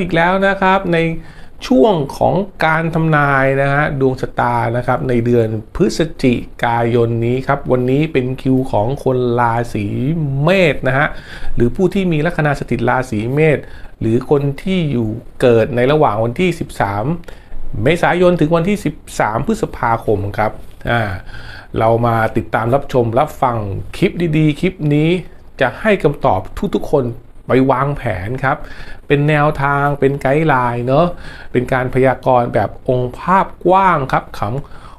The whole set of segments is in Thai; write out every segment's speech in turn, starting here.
อีกแล้วนะครับในช่วงของการทำนายนะฮะดวงชะตานะครับในเดือนพฤศจิกายนนี้ครับวันนี้เป็นคิวของคนราศีเมษนะฮะหรือผู้ที่มีลัคนาสถิตราศีเมษหรือคนที่อยู่เกิดในระหว่างวันที่ 13 เมษายนถึงวันที่ 13 พฤษภาคมครับอ่าเรามาติดตามรับชมรับฟังคลิปดีๆ คลิปนี้จะให้คำตอบทุกๆคน ไปวางแผนครับ เป็นแนวทางเป็นไกด์ไลน์เนาะเป็นการพยากรณ์แบบองค์ภาพกว้างครับของ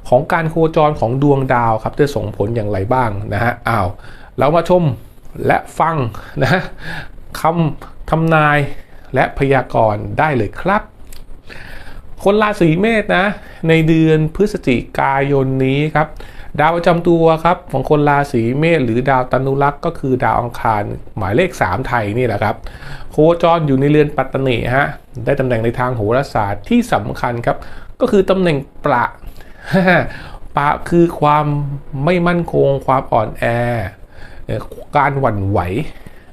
ของการโคจรของดวงดาวครับจะส่งผลอย่างไรบ้างนะฮะอ้าวเรามาชมและฟังนะคำทำนายและพยากรณ์ได้เลยครับ คนราศีเมษนะ ในเดือนพฤศจิกายนนี้ครับ ดาวประจำตัวครับของคนราศีเมษหรือดาวตนุรักษ์ก็คือดาวอังคารหมายเลข 3 ไทยนี่แหละครับ โคจรอยู่ในเรือนปัตตนีฮะได้ตำแหน่งในทางโหราศาสตร์ที่สำคัญครับ ก็คือตำแหน่งประปะคือความไม่มั่นคงความอ่อนแอ การหวั่นไหว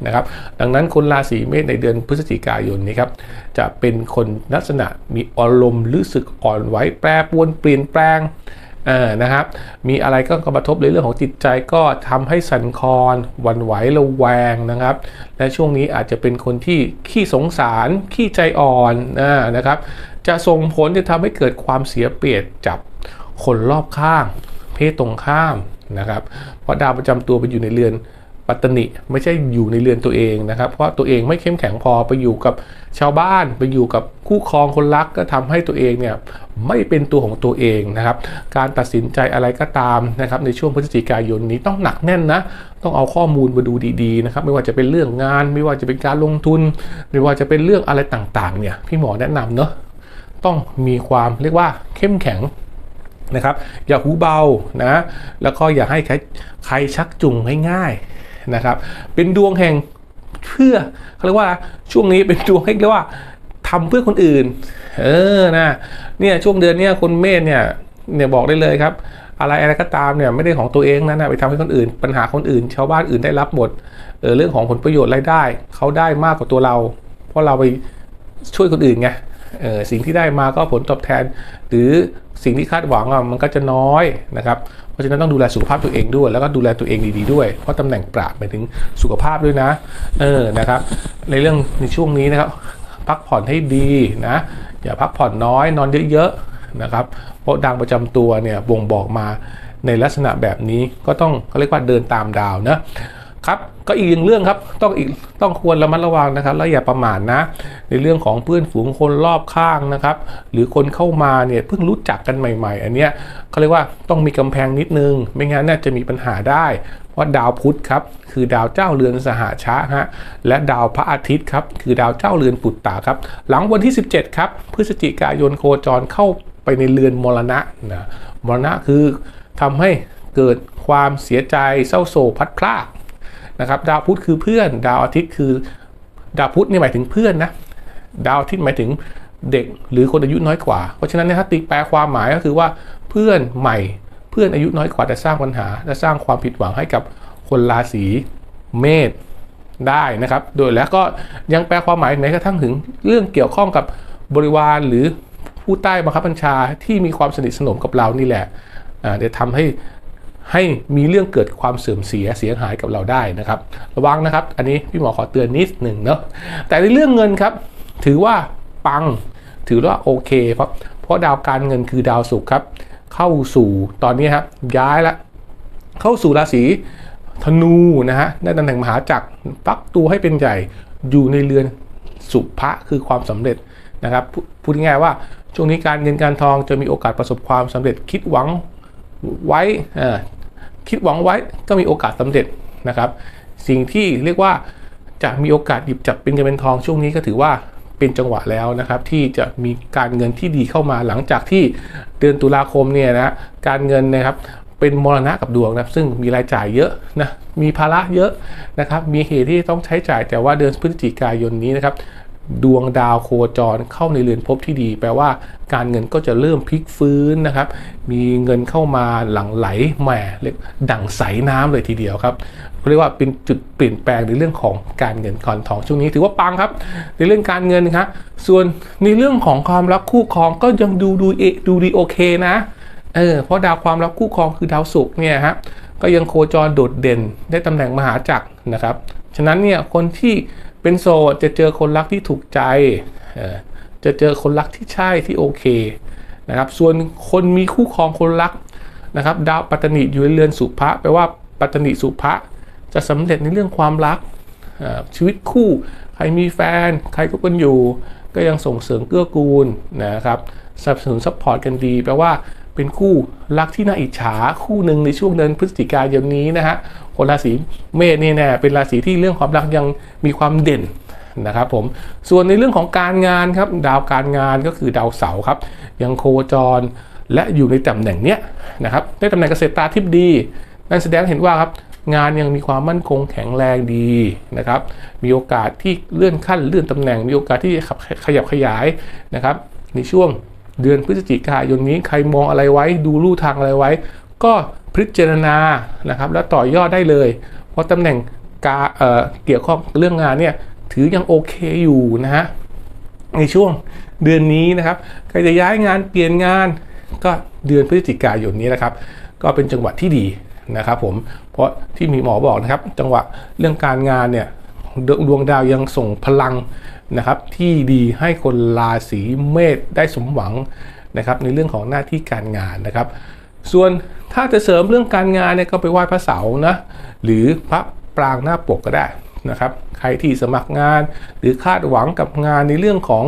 นะครับดังนั้นคนราศีเมษในเดือนพฤศจิกายนนี้ครับจะเป็นคนลักษณะมีอารมณ์รู้สึกอ่อนไหวแปรปรวนเปลี่ยนแปลง เออนะครับ มีอะไรก็กระทบในเรื่องของจิตใจก็ทำให้สั่นคลอนหวั่นไหวระแวงนะครับ และช่วงนี้อาจจะเป็นคนที่ขี้สงสาร ขี้ใจอ่อนนะครับ จะส่งผลจะทำให้เกิดความเสียเปรียบจับคนรอบข้าง เพศตรงข้ามนะครับ เพราะดาวประจำตัวไปอยู่ในเรือน ปัตตนิไม่ใช่อยู่ในเรือนตัวเองนะครับ เพราะตัวเองไม่เข้มแข็งพอไปอยู่กับชาวบ้านไปอยู่กับคู่ครองคนรักก็ทำให้ตัวเองเนี่ยไม่เป็นตัวของตัวเองนะครับ การตัดสินใจอะไรก็ตามนะครับ ในช่วงพฤศจิกายนนี้ต้องหนักแน่นนะ ต้องเอาข้อมูลมาดูดีๆนะครับ ไม่ว่าจะเป็นเรื่องงาน ไม่ว่าจะเป็นการลงทุน ไม่ว่าจะเป็นเรื่องอะไรต่างๆ เนี่ยพี่หมอแนะนำเนาะต้องมีความเรียกว่าเข้มแข็งนะครับ อย่าหูเบานะแล้วก็อย่าให้ใครใครชักจูงง่ายๆ นะครับ เป็นดวงแห่งเพื่อเขาเรียกว่าช่วงนี้เป็นดวงให้เรียกว่าทำเพื่อคนอื่น เออนะเนี่ยช่วงเดือนเนี้ยคนเมษเนี่ยเนี่ยบอกได้เลยครับ อะไรอะไรก็ตามเนี่ยไม่ได้ของตัวเองนะนะไปทำให้คนอื่น ปัญหาคนอื่น ชาวบ้านอื่นได้รับหมดเออเรื่องของผลประโยชน์รายได้เขาได้มากกว่าตัวเรา เพราะเราไปช่วยคนอื่นไงสิ่งที่ได้มาก็ผลตอบแทน หรือสิ่งที่คาดหวังมันก็จะน้อยนะครับ เพราะฉะนั้นต้องดูแลสุขภาพตัวเองด้วย แล้วก็ดูแลตัวเองดีๆด้วย เพราะตำแหน่งปราบหมายถึงสุขภาพด้วยนะ เออ นะครับ ในเรื่องในช่วงนี้นะครับ พักผ่อนให้ดีนะ อย่าพักผ่อนน้อย นอนเยอะๆนะครับ เพราะดังประจำตัวเนี่ยบ่งบอกมาในลักษณะแบบนี้ก็ต้องเขาเรียกว่าเดินตามดาวนะ ครับก็อีกหนึ่งเรื่องครับต้องอีกต้องควรระมัดระวังนะครับ แล้วอย่าประมาทนะ ในเรื่องของเพื่อนฝูงคนรอบข้างนะครับ หรือคนเข้ามาเนี่ยเพิ่งรู้จักกันใหม่ ๆ อันเนี้ยเขาเรียกว่าต้องมีกำแพงนิดนึง ไม่งั้นน่าจะมีปัญหาได้เพราดาวพุธครับคือดาวเจ้าเรือนสหชะฮะและดาวพระอาทิตย์ครับคือดาวเจ้าเรือนปุตตาครับ หลังวันที่ 17 ครับพฤศจิกายนโคจรเข้าไปในเรือนมรณะนะมรณะคือทำให้เกิดความเสียใจเศร้าโศกพัดพราก นะครับดาวพุธคือเพื่อน ดาวอาทิตย์คือดาวพุธนี่หมายถึงเพื่อนนะดาวอาทิตย์หมายถึงเด็กหรือคนอายุน้อยกว่า เพราะฉะนั้นนยถ้าตีแปลความหมายก็คือว่าเพื่อนใหม่เพื่อนอายุน้อยกว่าจะสร้างปัญหา และสร้างความผิดหวังให้กับคนราศีเมษได้นะครับ โดยแล้วก็ยังแปลความหมายแม้กระทั่งถึงเรื่องเกี่ยวข้องกับบริวารหรือผู้ใต้บังคับบัญชาที่มีความสนิทสนมกับเรานี่แหละอ่าเดี๋ยวทำให้ ให้มีเรื่องเกิดความเสื่อมเสียเสียหายกับเราได้นะครับ ระวังนะครับ อันนี้พี่หมอขอเตือนนิดหนึ่งเนาะแต่ในเรื่องเงินครับ ถือว่าปังถือว่าโอเคเพราะเพราะดาวการเงินคือดาวศุกร์ครับ เข้าสู่ตอนนี้ครับย้ายละเข้าสู่ราศีธนูนะฮะได้ตำแหน่งมหาจักรปักตัวให้เป็นใหญ่อยู่ในเรือนสุภะคือความสำเร็จนะครับพูพูดง่ายๆว่าช่วงนี้การเงินการทองจะมีโอกาสประสบความสำเร็จคิดหวัง ไว้คิดหวังไว้ก็มีโอกาสสำเร็จนะครับ สิ่งที่เรียกว่าจะมีโอกาสหยิบจับเป็นเงินเป็นทองช่วงนี้ก็ถือว่าเป็นจังหวะแล้วนะครับ ที่จะมีการเงินที่ดีเข้ามาหลังจากที่เดือนตุลาคมเนี่ยนะการเงินนะครับเป็นมรณะกับดวงนะซึ่งมีรายจ่ายเยอะนะมีภาระเยอะนะครับมีเหตุที่ต้องใช้จ่ายแต่ว่าเดือนพฤศจิกายนนี้นะครับ ดวงดาวโคจรเข้าในเรือนภพที่ดี แปลว่าการเงินก็จะเริ่มพลิกฟื้นนะครับ มีเงินเข้ามาหลั่งไหลแหมเรียกดั่งใสน้ำเลยทีเดียวครับเรียกว่าเป็นจุดเปลี่ยนแปลงในเรื่องของการเงินก่อนทองช่วงนี้ถือว่าปังครับ ในเรื่องการเงินนะครับส่วนในเรื่องของความรักคู่ครองก็ยังดูดูเอดูดีโอเคนะเออเพราะดาวความรักคู่ครองคือดาวศุกร์เนี่ยฮะก็ยังโคจรโดดเด่นได้ตำแหน่งมหาจักรนะครับฉะนั้นเนี่ยคนที่ เป็นโสดจะเจอคนรักที่ถูกใจเออจะเจอคนรักที่ใช่ที่โอเคนะครับ ส่วนคนมีคู่ครองคนรักนะครับ ดาวปัตตนิอยู่ในเรือนสุภะแปลว่าปัตตนิสุภะจะสำเร็จในเรื่องความรักอ่อชีวิตคู่ ใครมีแฟน ใครก็กันอยู่ ก็ยังส่งเสริมเกื้อกูลนะครับสนับสนุนซัพพอร์ตกันดีแปลว่าเป็นคู่รักที่น่าอิจฉาคู่หนึ่งในช่วงเดือนพฤศจิกายนนี้นะฮะ คนราศีเมษนี่แน่เป็นราศีที่เรื่องความรักยังมีความเด่นนะครับผมส่วนในเรื่องของการงานครับดาวการงานก็คือดาวเสาร์ครับ ยังโคจรและอยู่ในตำแหน่งเนี้ยนะครับในตำแหน่งเกษตราธิบดี นั่นแสดงเห็นว่าครับงานยังมีความมั่นคงแข็งแรงดีนะครับ มีโอกาสที่เลื่อนขั้นเลื่อนตำแหน่ง มีโอกาสที่ขับขยับขยายนะครับ ในช่วงเดือนพฤศจิกายนนี้ใครมองอะไรไว้ ดูลู่ทางอะไรไว้ ก็ พิจารณานะครับ แล้วต่อยอดได้เลย เพราะตำแหน่งกาเเกี่ยวข้องเรื่องงานเนี่ยถือยังโอเคอยู่นะฮะในช่วงเดือนนี้นะครับใครจะย้ายงานเปลี่ยนงานก็เดือนพฤศจิกายนนี้นะครับ ก็เป็นจังหวะที่ดีนะครับผมเพราะที่มีหมอบอกนะครับ จังหวะเรื่องการงานเนี่ยดวงดาวยังส่งพลังนะครับ ที่ดีให้คนราศีเมษได้สมหวังนะครับ ในเรื่องของหน้าที่การงานนะครับ ส่วนถ้าจะเสริมเรื่องการงานเนี่ยก็ไปไหว้พระเสานะหรือพระปรางหน้าปกก็ได้นะครับ ใครที่สมัครงานหรือคาดหวังกับงานในเรื่องของ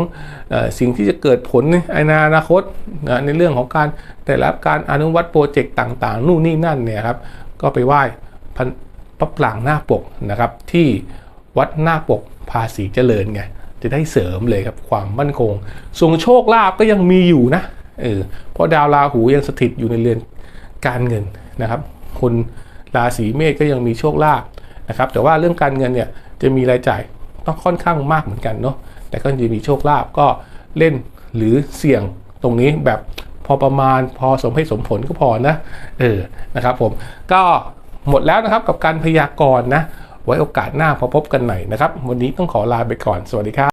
อสิ่งที่จะเกิดผลในอนาคตนะในเรื่องของการได้รับการอนุวัตโปรเจกต์ต่างๆ นู่นนี่นั่นเนี่ยครับก็ไปไหว้พันพระปรางหน้าปกนะครับ ที่วัดหน้าปกภาษีเจริญไงจะได้เสริมเลยครับความมั่นคงส่งโชคลาภก็ยังมีอยู่นะ เออเพราะดาวราหูยังสถิตอยู่ในเรือนการเงินนะครับ คนราศีเมษก็ยังมีโชคลาภนะครับ แต่ว่าเรื่องการเงินเนี่ยจะมีรายจ่ายต้องค่อนข้างมากเหมือนกันเนาะแต่ก็จะมีโชคลาภก็เล่นหรือเสี่ยงตรงนี้แบบพอประมาณพอสมให้สมผลก็พอนะเออนะครับผมก็หมดแล้วนะครับกับการพยากรณ์นะไว้โอกาสหน้าพอพบกันใหม่นะครับ วันนี้ต้องขอลาไปก่อนสวัสดีครับ